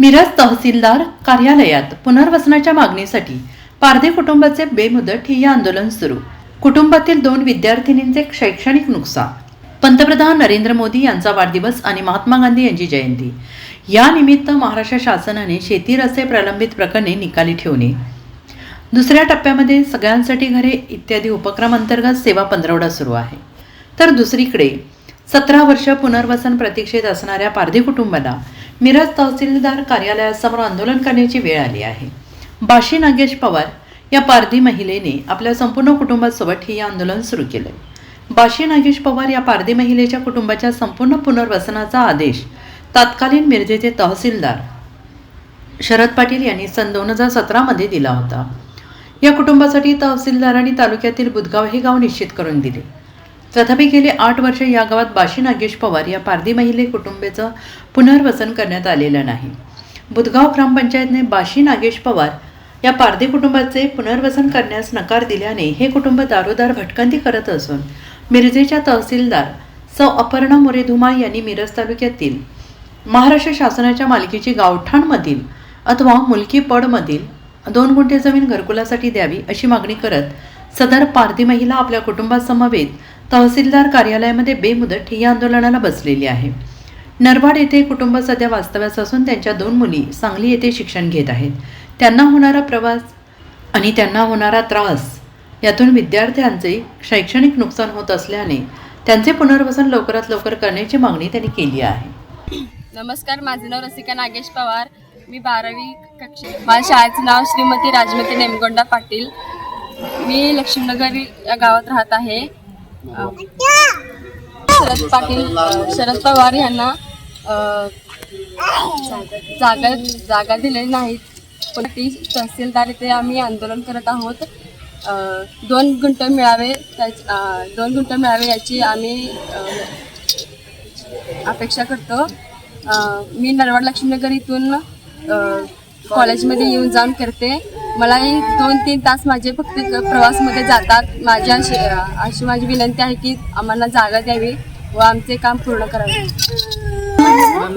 मिरज तहसीलदार कार्यालयात पुनर्वसनाच्या मागणीसाठी पारधी कुटुंबाचे बेमुदत ठिय्या आंदोलन सुरू. कुटुंबातील दोन विद्यार्थिनींचे शैक्षणिक नुकसान. पंतप्रधान नरेंद्र मोदी यांचा वाढदिवस आणि महात्मा गांधी यांची जयंती. या निमित्त महाराष्ट्र शासनाने शेती रस्ते प्रलंबित प्रकरणे निकाली ठेवणे. दुसऱ्या टप्प्यामध्ये सगळ्यांसाठी घरे इत्यादी उपक्रम अंतर्गत सेवा पंधरवडा सुरू आहे. तर दुसरीकडे सतरा वर्ष पुनर्वसन प्रतीक्षेत असणाऱ्या पारधी कुटुंबाला मिरज तहसीलदार कार्यालयासमोर आंदोलन करण्याची वेळ आली आहे. बाशी नागेश पवार या पारधी महिलेने आपल्या संपूर्ण कुटुंबासोबत हे आंदोलन सुरू केलं. बाशी नागेश पवार या पारधी महिलेच्या कुटुंबाच्या संपूर्ण पुनर्वसनाचा आदेश तत्कालीन मिरजेचे तहसीलदार शरद पाटील यांनी सन दोन हजार सतरामध्ये दिला होता. या कुटुंबासाठी तहसीलदारांनी तालुक्यातील बुधगाव हे गाव निश्चित करून दिले. तथापि गेली आठ वर्ष या गावात बाशी नागेश पवार या पारधी महिले कुटुंबाचं पुनर्वसन करण्यात आलेलं नाही. बुधगाव ग्रामपंचायतने बाशी नागेश पवार या पारधी कुटुंबाचे पुनर्वसन करण्यास नकार दिल्याने हे कुटुंब दारोदार भटकंती करत असून मिरजेच्या तहसीलदार सौ अपर्णा मोरे धुमा यांनी मिरज तालुक्यातील महाराष्ट्र शासनाच्या मालकीची गावठाणमधील अथवा मुलकी पडमधील दोन गुंठे जमीन घरकुलासाठी द्यावी अशी मागणी करत सदर पारधी महिला आपल्या कुटुंबासमवेत तहसीलदार कार्यालयामध्ये बेमुदत ठिय्या आंदोलनाला बसलेली आहे. नरवाड येथे कुटुंब सध्या वास्तव्यास असून त्यांच्या दोन मुली सांगली येथे शिक्षण घेत आहेत. त्यांना होणारा प्रवास आणि त्यांना होणारा त्रास यातून विद्यार्थ्यांचे शैक्षणिक नुकसान होत असल्याने त्यांचे पुनर्वसन लवकरात लवकर करण्याची मागणी त्यांनी केली आहे. नमस्कार माझं नाव रसिका नागेश पवार. मी बारावी कक्षे माझ्या शाळेचं नाव श्रीमती राजमती नेमगोंडा पाटील. मी लक्ष्मीनगर या गावात राहत आहे. शरद पाटील शरद पवार यांना जागा जागा दिलेली नाहीत. पण ती तहसीलदार इथे आम्ही आंदोलन करत आहोत. दोन गुंट मिळावे दोन गुंट मिळावे याची आम्ही अपेक्षा करतो. मी नरवाड लक्ष्मीनगर इथून कॉलेजमध्ये येऊन जाऊन करते. मलाही दोन तीन तास माझे फक्त प्रवासमध्ये जातात. माझी अशी अशी माझी विनंती आहे की आम्हाला जागा द्यावी व आमचे काम पूर्ण करावे.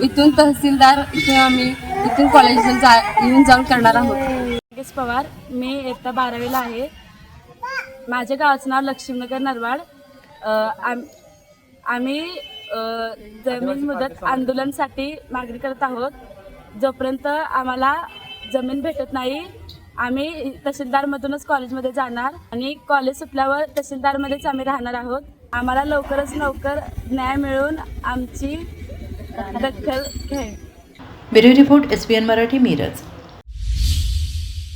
इथून तहसीलदार इथून आम्ही इथून कॉलेजमध्ये जा येऊन जाऊन करणार आहोत. नागेश पवार मी इयत्ता बारावीला आहे. माझ्या गावाचं नाव लक्ष्मीनगर नरवाड. आम आम्ही जमीन मुदत आंदोलनसाठी मागणी करत आहोत. जोपर्यंत आम्हाला जमीन भेटत नाही आम्ही तहसीलदारमधूनच कॉलेजमध्ये जाणार आणि कॉलेज सुटल्यावर तहसीलदारमध्येच आम्ही राहणार आहोत. आम्हाला लवकरच लवकर न्याय मिळून आमची दखल घ्यावी. Bureau report S P N Marathi Miraj.